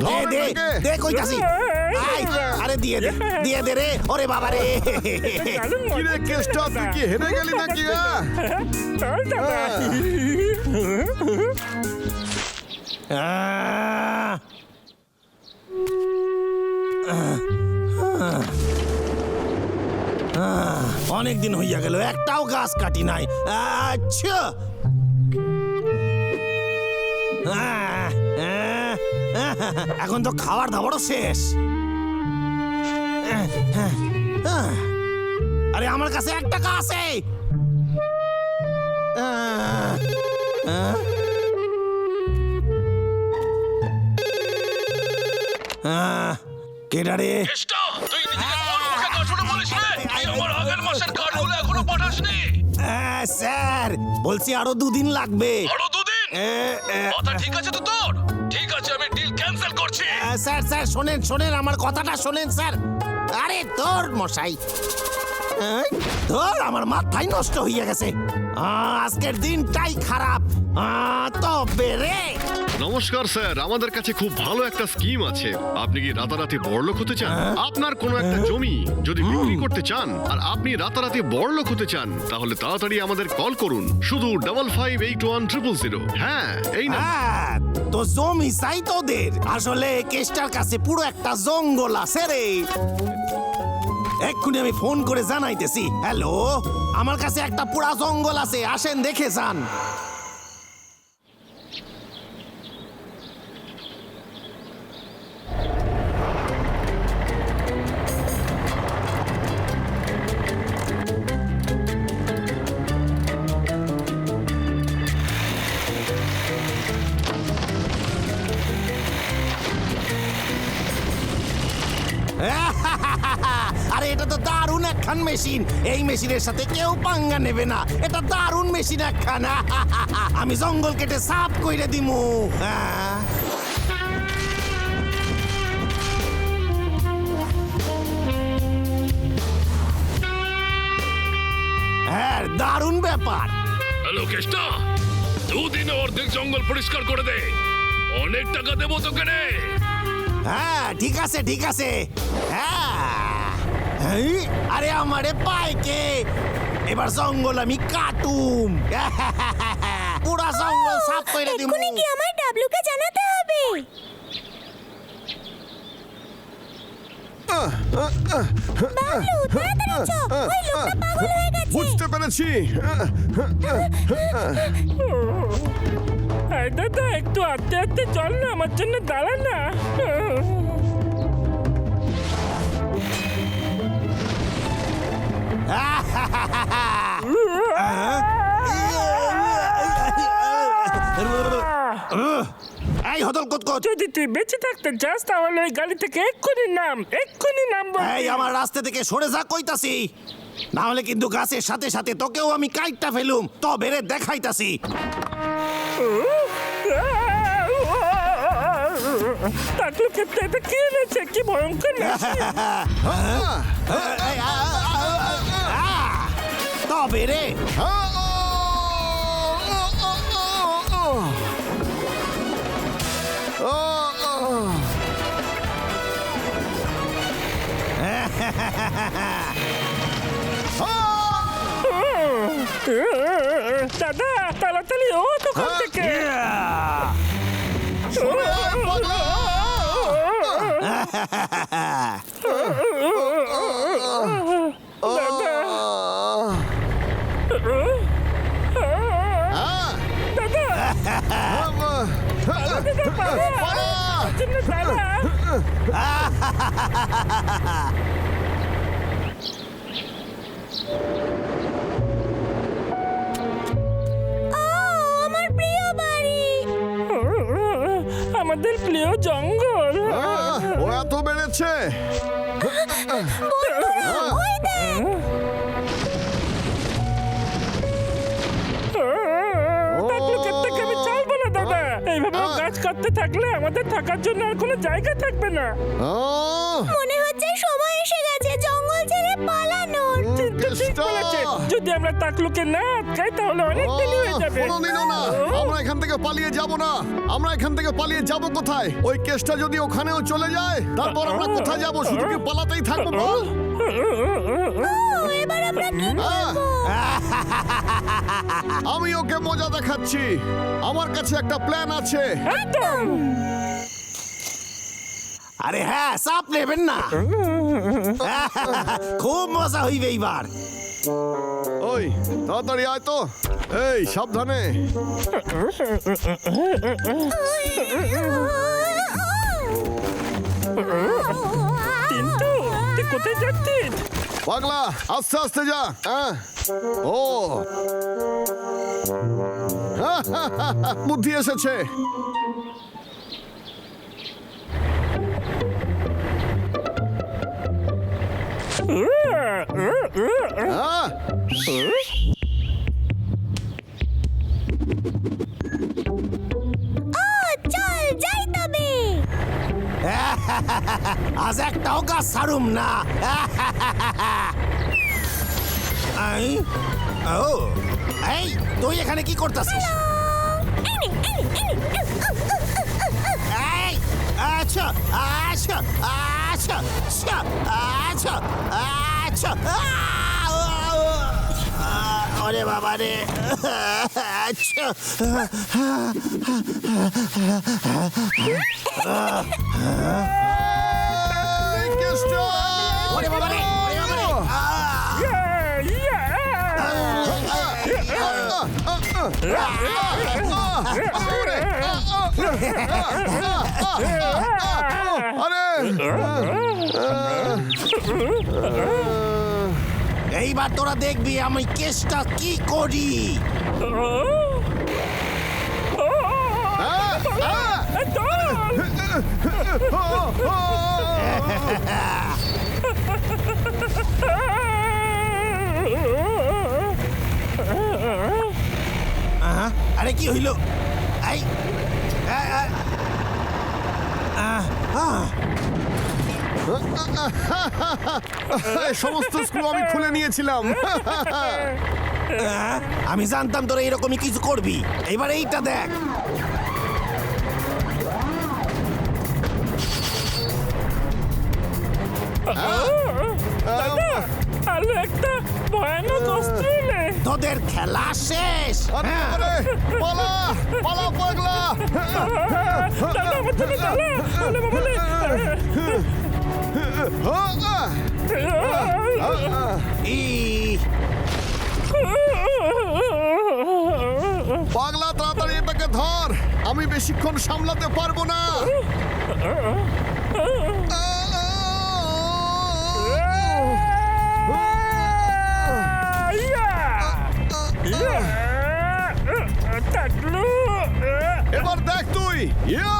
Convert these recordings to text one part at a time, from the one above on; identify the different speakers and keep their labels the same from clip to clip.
Speaker 1: দে দে। দে কইতাছি আই, আরে দিয়ে দে দিয়ে দে রে ওরে বাবা রে
Speaker 2: কি রে কেষ্টা তুই কি হেরে গেলি নাকি হ্যাঁ?
Speaker 1: আহ! অনেক দিন হইয়া গেল একটাও গাছ কাটি নাই আচ্ছা আহ, আহ, এখন তো খাবার দাবারও শেষ। আহ, আহ, আহ। আরে আমার কাছে এক টাকা আছে। আহ, আহ। আহ, কেডা রে?
Speaker 3: কেষ্টা তুই নিজেকে কোন মুখে কাঠুরে বলিস রে? তুই আমার আগের মাসের কাঠগুলো এখনও পাঠাসনি।
Speaker 1: আহ, স্যার বলছি আরও দুদিন লাগবে। আরও
Speaker 3: কথা ঠিক আছে তো তোর? ঠিক আছে আমি ডিল ক্যান্সেল করছি।
Speaker 1: স্যার স্যার শোনেন শোনেন আমার কথাটা শোনেন স্যার। আরে তোর মশাই। ধর তোর আমার মাথাই নষ্ট হইয়া গেছে। আজকের দিনটাই খারাপ। তবে রে
Speaker 4: নমস্কার স্যার। আমাদের কাছে খুব ভালো একটা স্কিম আছে। আপনি কি রাতারাতি বড়লোক হতে চান? আপনার কোনো একটা জমি যদি বিক্রি করতে চান আর আপনি রাতারাতি বড়লোক হতে চান তাহলে তাড়াতাড়ি আমাদের কল করুন। শুধু double five eight one triple zero হ্যাঁ এই না
Speaker 1: হ্যাঁ তো জমি চাই তোদের। আসলে কেষ্টার কাছে পুরো একটা জঙ্গল আছে রে। এক্ষুনি আমি ফোন করে জানাইতেছি। হ্যালো আমার কাছে একটা পুরা জঙ্গল আছে আসেন দেখে যান। একখান মেশিন এই মেশিনের সাথে কেউ পাঙ্গা নেবে না এটা দারুণ মেশিন একখান আমি জঙ্গল কেটে সাফ কইরে দিমু হ্যাঁ। হ্যাঁ দারুণ ব্যাপার
Speaker 3: হ্যালো কেষ্টা দুদিনে অর্ধেক জঙ্গল পরিষ্কার করে দে অনেক টাকা দেবো তোকে রে
Speaker 1: হ্যাঁ ঠিক আছে ঠিক আছে হ্যাঁ এই, আরে আমারে পায় কে? এবার জঙ্গল আমি কাটুম। পুরা জঙ্গল সাফ করে দিমু।
Speaker 5: এক্ষুনি কি আমার ডাবলুকে জানাতে হবে। বাবলু তাড়াতাড়ি চ ওই লোকটা পাগল হয়ে গেছে।
Speaker 2: বুঝতে পেরেছি।
Speaker 6: এই দাদা একটু আস্তে আস্তে চল না আমার জন্য দাঁড়া না।
Speaker 1: এই হদল কতকত।
Speaker 6: যদি তুই বেঁচে থাকতে চাস তাহলে ওই গাড়ি থেকে এক্ষুনি নাম এক্ষুনি নাম
Speaker 1: এই আমার রাস্তা থেকে সরে যা কইতাছি। না হলে কিন্তু গাছের সাথে সাথে তোকেও আমি কাইটটা ফেলুম তবে রে দেখাইতাছি।
Speaker 6: টাকলু ক্ষেত্রে এটা কি এনেছে? কি ভয়ঙ্কর
Speaker 1: তবে রে
Speaker 6: দাদা তাড়াতাড়ি ও দোকান থেকে
Speaker 5: আমার প্রিয় বাড়ি।
Speaker 6: আমাদের প্রিয় জঙ্গল।
Speaker 2: ও এত বেড়েছে।
Speaker 6: এইভাবে গাছ কাটতে থাকলে আমাদের থাকার জন্য আর কোনো জায়গা থাকবে না।
Speaker 2: আহ,
Speaker 5: মনে হচ্ছে সময় এসে গেছে জঙ্গল ছেড়ে পালানোর
Speaker 6: ঠিক বলেছে যদি আমরা তাকলুকে না আটকাই তাহলে অনেক দেরি হয়ে যাবে।
Speaker 2: কোনোদিনও না। আমরা এখান থেকে পালিয়ে যাব না। আমরা এখান থেকে পালিয়ে যাব কোথায়? ওই কেসটা যদি ওখানেও চলে যায় তারপর আমরা কোথায় যাব? শুধু কি পালাতেই থাকব বল?
Speaker 5: আমরা কি
Speaker 2: আহ!
Speaker 5: করব
Speaker 2: আমি ওকে মজা দেখাচ্ছি আমার কাছে একটা প্ল্যান আছে
Speaker 6: একদম
Speaker 1: আরে হ্যাঁ চাপ নেবেন না খুব মজা হইবে এইবার
Speaker 2: ওই তাড়াতাড়ি আয় তো এই সাবধানে
Speaker 6: কিন্তু তুই কোথায় যাচ্ছিস
Speaker 2: পাগলা আস্তে আস্তে যা হ্যাঁ ও বুদ্ধি এসেছে হ্যাঁ
Speaker 1: আজ একটাও গাছ ছাড়ুম না। ও এই তুই এখানে কি করতেছিস?
Speaker 5: এই নে, এই নে, এই নে, উহ, উহ, উহ, উহ, উহ, উহ।
Speaker 1: এই আচ্ছা আচ্ছা আচ্ছা আচ্ছা আচ্ছা আচ্ছা ওরে বাবা রে আচ্ছা
Speaker 2: এই কেসটা
Speaker 1: ওরে বাবা রে ওরে বাবা রে আহ!
Speaker 6: ইয়া, ইয়া।
Speaker 2: আরে
Speaker 1: এইবার তোরা দেখবি আমি কেসটা কি করি আহা, আরে কি হইল? এই আ, আ, আহ, আহ,
Speaker 2: সমস্ত স্ক্রু আমি খুলে নিয়েছিলাম।
Speaker 1: আমি জানতাম তোরা এরকমই কিছু করবি। এবার এইটা দেখ। তোদের খেলা শেষ।
Speaker 2: পালা পালা পাগলা। পাগলা তাড়াতাড়ি এটাকে ধর। আমি বেশিক্ষণ সামলাতে পারব না।
Speaker 6: টাকলু
Speaker 2: এবার দেখ তুই। ইয়া!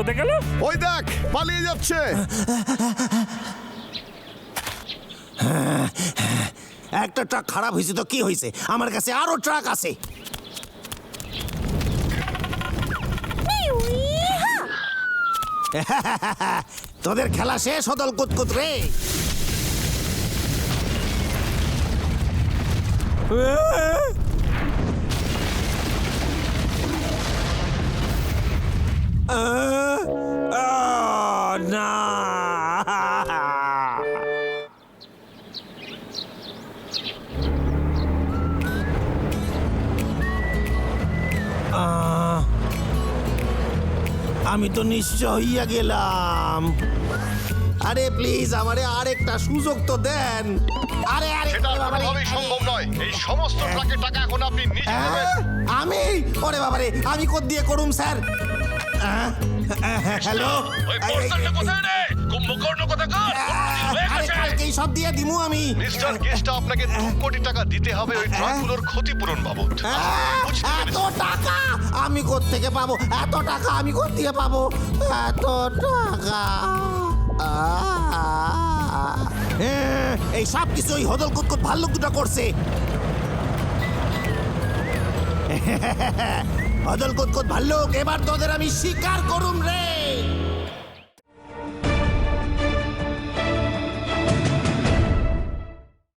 Speaker 6: কোথায় গেল
Speaker 2: ওই দেখ পালিয়ে যাচ্ছে।
Speaker 1: একটা ট্রাক খারাপ হয়েছে তো কি হয়েছে? আমার কাছে আরও ট্রাক আছে। তোদের খেলা শেষ হদল কুতকুত রে। আমি তো নিশ্চয় হইয়া গেলাম। আরে প্লিজ আমারে আর একটা সুযোগ তো দেন। আরে আরে
Speaker 4: সেটা কোনোভাবেই সম্ভব নয়। এই সমস্ত ট্রাকের টাকা এখন আপনি নিজে
Speaker 1: হ্যাঁ?
Speaker 4: দেবেন
Speaker 1: আমি? ওরে বাবারে আমি কোদ দিয়ে করুম স্যার? হ্যালো?
Speaker 3: ওই পোস্টারটা কোথায় রে? কুম্ভকর্ণ কোথাকার?
Speaker 1: আরে কালকে সব দিয়ে দিমু আমি।
Speaker 4: মিস্টার গেস্টটা আপনাকে দু কোটি টাকা দিতে হবে ওই ট্রাকগুলোর ক্ষতিপূরণ বাবদ।
Speaker 1: এত টাকা আমি থেকে পাবো? এত টাকা আমি থেকে পাবো? এত টাকা। আহ, এই সব কিছু ওই হদল কুতকুত ভাল্লুক দুটো করছে। অদল কোত ভাল্লুক এবার তোদের আমি শিকার করুম রে।